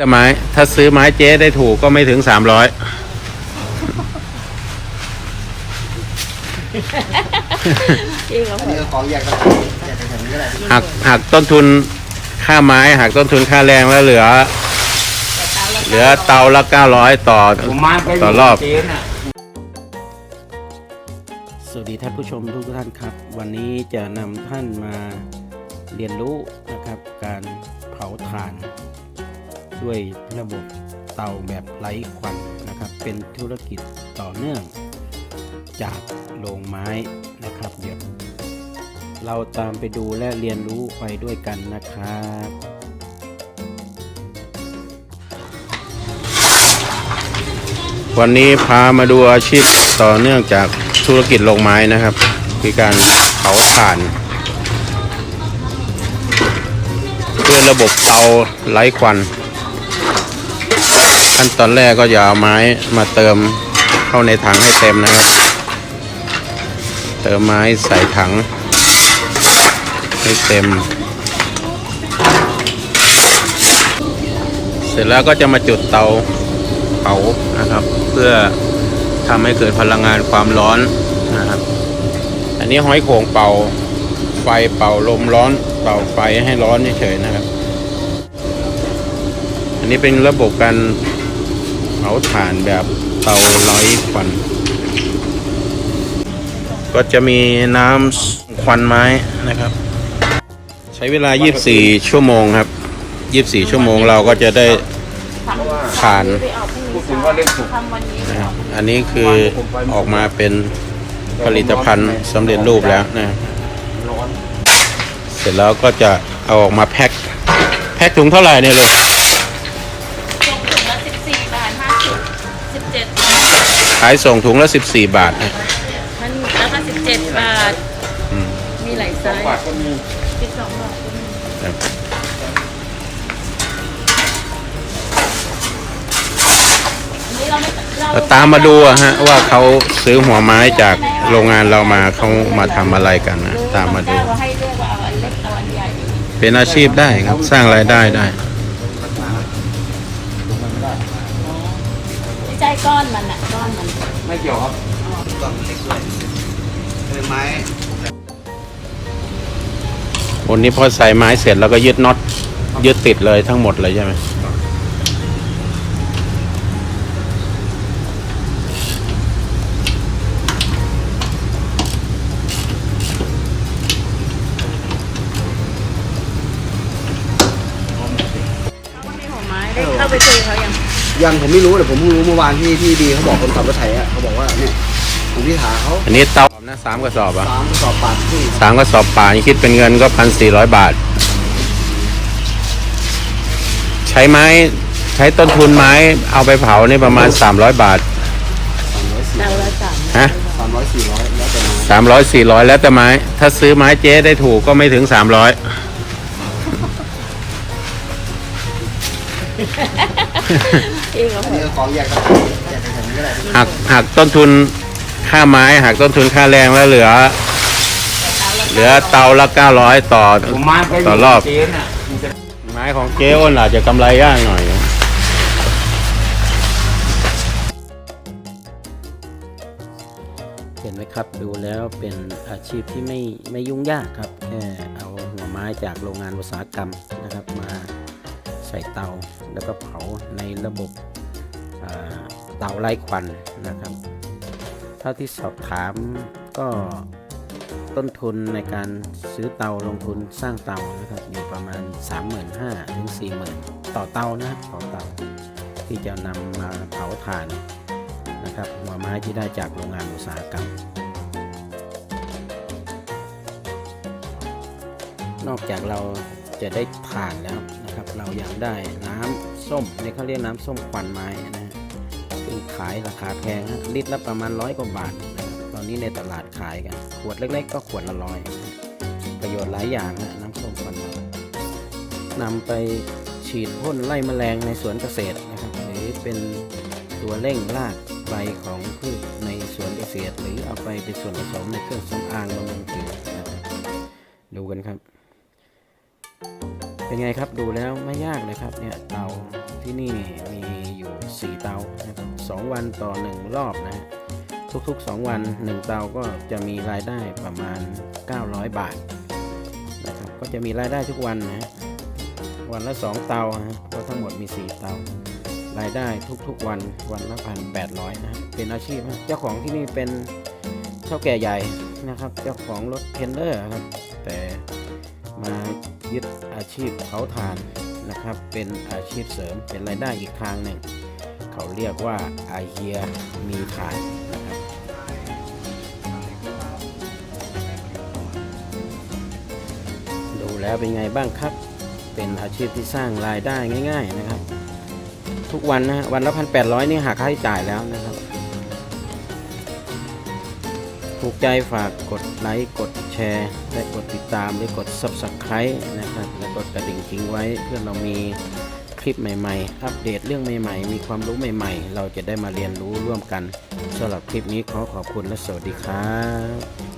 แต่ไม้ถ้าซื้อไม้เจ๊ได้ถูกก็ไม่ถึงสามร้อยพี่เขาอันนี้ก็ของแยกกันแยกกันแบบนี้ก็ได้หักหักต้นทุนค่าไม้หักต้นทุนค่าแรงแล้วเหลือ เหลือเตาละเก้าร้อยต่อ ผมมาไปต่อรอบ เจนอะ สวัสดีท่านผู้ชมทุกท่านครับ วันนี้จะนำท่านมาเรียนรู้นะครับ การเผาถ่าน ด้วยระบบเตาแบบไร้ควันนะครับ เป็นธุรกิจต่อเนื่อง จากโรงไม้นะครับเดี๋ยวเราตามไปดูและเรียนรู้ไปด้วยกันนะครับวันนี้พามาดูอาชีพต่อเนื่องจากธุรกิจโรงไม้นะครับ คือการเผาถ่านด้วยระบบเตาไร้ควัน ขั้นตอนแรกก็อย่าเอาไม้มาเติมเข้าในถังให้เต็มนะครับ เติมไม้ใส่ถัง ให้เต็ม เสร็จแล้วก็จะมาจุดเตาเผานะครับ เพื่อทำให้เกิดพลังงานความร้อนนะครับ อันนี้ห้อยโขงเป่าไฟเป่าลมร้อนเป่าไฟให้ร้อนเฉยๆนะครับ อันนี้เป็นระบบการ เผาถ่านแบบเตาร้ควัน ก็จะมีน้ำควันไม้นะครับ ใช้เวลา 24 ชั่วโมงครับ 24 ชั่วโมงเราก็จะได้ถ่านอันนี้คือออกมาเป็นผลิตภัณฑ์สำเร็จรูปแล้วนะเสร็จแล้วก็จะเอาออกมาแพ็คแพ็คถุงเท่าไหร่เนี่ยลูก ขายส่งถุงละ 14 บาทนะมันแล้วก็สิบเจ็ดบาท อืมมีหลายไซสองส์บาทก็มีสิบสองบาทก็มีครับอันนี้เราไม่เราเราตามมาดูอะฮะว่าเขาซื้อหัวไม้จากโรงงานเรามาเขามาทำอะไรกันนะตามมาดู เรให้เลือกว่าเอาอันเล็กเอาอันใหญ่ เป็นอาชีพได้ครับสร้างรายได้ได้ ก้อนมันอะก้อนมันไม่เกี่ยวครับกล่องเล็กด้วยเป็นไม้วันนี้พอใส่ไม้เสร็จแล้วก็ยึดน็อตยึดติดเลยทั้งหมดเลยใช่ไหม ยังผมไม่รู้แต่ผมเพิ่งรู้เมื่อวานที่ที่ดีเขาบอกคนขับรถไถอะเขาบอกว่าเนี่ยผมที่ถาเขาอันนี้เตานะสามกระสอบอะสามสอบปากที่สามกระสอบป่านี่คิดเป็นเงินก็พันสี่ร้อยบาท ใช้ไม้ใช้ต้นทุนไม้เอาไปเผานี่ประมาณ300บาทเราละสามฮะสามร้อยสี่ร้อยแล้วแต่ไม้สามร้อยสี่ร้อยแล้วแต่ไม้ ถ้าซื้อไม้เจ๊ได้ถูกก็ไม่ถึง 300พี่เขาอันนี้ก็ของแยกกันแยกกันแบบนี้ก็ได้หักหักต้นทุนค่าไม้หักต้นทุนค่าแรงแล้วเหลือ เหลือเตาละ900ต่อผมมาไปต่อรอบ เจนอะไม้ของเจ๊อ้นอาจจะกำไรยากหน่อย เห็นไหมครับดูแล้วเป็นอาชีพที่ไม่ไม่ยุ่งยากครับแค่เอาหัวไม้จากโรงงานอุตสาหกรรมนะครับมา ใส่เตา แล้วก็เผาในระบบเตาไร้ควันนะครับ เท่าที่สอบถามก็ต้นทุนในการซื้อเตาลงทุนสร้างเตานะครับอยู่ประมาณ 35,000ถึง40,000 ต่อเตานะต่อเตา ที่จะนำมาเผาถ่านนะครับหัวไม้ที่ได้จากโรงงานอุตสาหกรรม นอกจากเราจะได้ถ่านแล้วนะครับ เราอยังได้น้ำส้มนี่เขาเรียกน้ำส้มควันไม้นะฮะซึ่งขายราคาแพงฮะลิตรละประมาณร้อยกว่าบาทนะตอนนี้ในตลาดขายกัน ขวดเล็กๆ ก็ขวดละร้อยประโยชน์หลายอย่างนะน้ำส้มควันไม้นำไปฉีดพ่นไล่แมลงในสวนเกษตรนะครับหรือเป็นตัวเร่งรากใบของพืชในสวนเกษตร หรือเอาไปเป็นส่วนผสมในเครื่องสำอางบำรุงผิวนครับดูกันครับ เป็นไงครับดูแล้วไม่ยากเลยครับเนี่ยเตาที่นี่มีอยู่ 4 เตานะครับสองวันต่อ 1 รอบนะฮะทุกๆ 2 วัน 1 เตาก็จะมีรายได้ประมาณ 900 บาทนะครับก็จะมีรายได้ทุกวันนะวันละ 2 เตานะก็ทั้งหมดมี 4 เตารายได้ทุกๆ วันวันละพันแปดร้อยนะเป็นอาชีพเจ้าของที่นี่เป็นเท่าแก่ใหญ่นะครับ เจ้าของรถเทรนเลอร์ครับแต่มา ยึดอาชีพเผาถ่านนะครับ เป็นอาชีพเสริมเป็นรายได้อีกทางหนึ่ง เขาเรียกว่าอาเฮียมีถ่านนะครับดูแล้วเป็นไงบ้างครับ เป็นอาชีพที่สร้างรายได้ง่าย ๆนะครับ ทุกวันนะวันละพันแปดร้อยนี่หักค่าใช้จ่ายแล้วนะครับ ถูกใจฝากกดไลค์กดแชร์และกดติดตามหรือกด Subscribe นะครับและกดกระดิ่งทิ้งไว้เพื่อเรามีคลิปใหม่ๆ อัปเดตเรื่องใหม่ๆ มีความรู้ใหม่ๆ เราจะได้มาเรียนรู้ร่วมกันสำหรับคลิปนี้ขอขอบคุณและสวัสดีครับ